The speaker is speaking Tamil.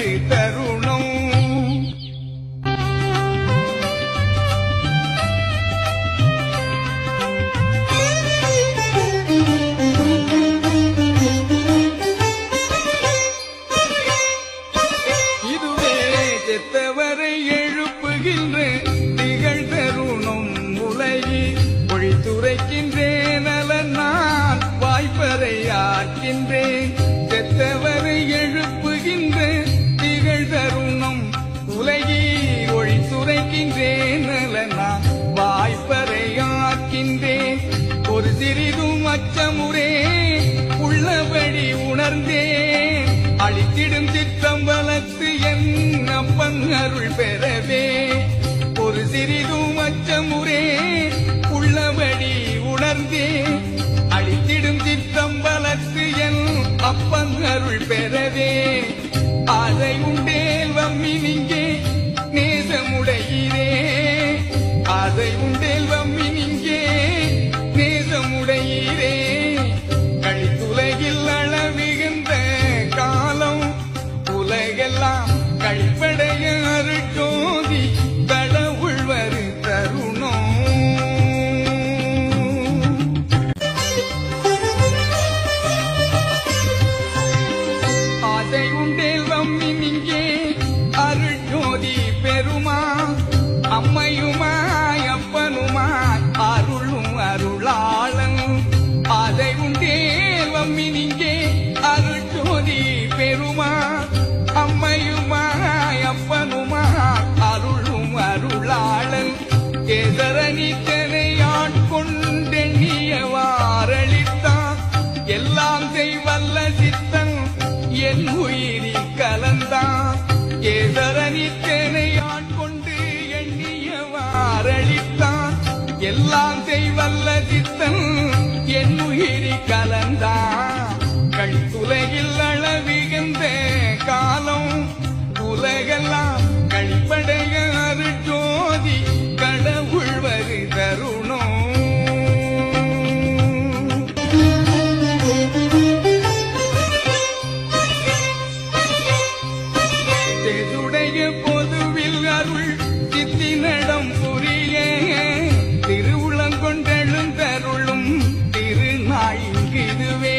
தரு ஒரு சிறிதும் அச்சமுறே உள்ளபடி உணர்ந்தேன் அழித்திடும் சித்தம் வளர்த்து என் அப்பன் அருள் பெறவே. ஒரு சிறிதும் அச்சமுறே உள்ளபடி உணர்ந்தேன் அழித்திடும் சித்தம் வளர்த்து என் அப்பன் அருள் பெறவே. அதை உண்டேல் வம்மி நீங்கே நேசமுடையிரே அதை உண்டேல் வம்மி நீங்க எல்லாம் கழிப்படைய அருட்டும் உடைய பொதுவில் அருள் சித்தினடம் புரிய. திருவுளங்கொண்டெழுந்தருளும் திருநாள் இதுவே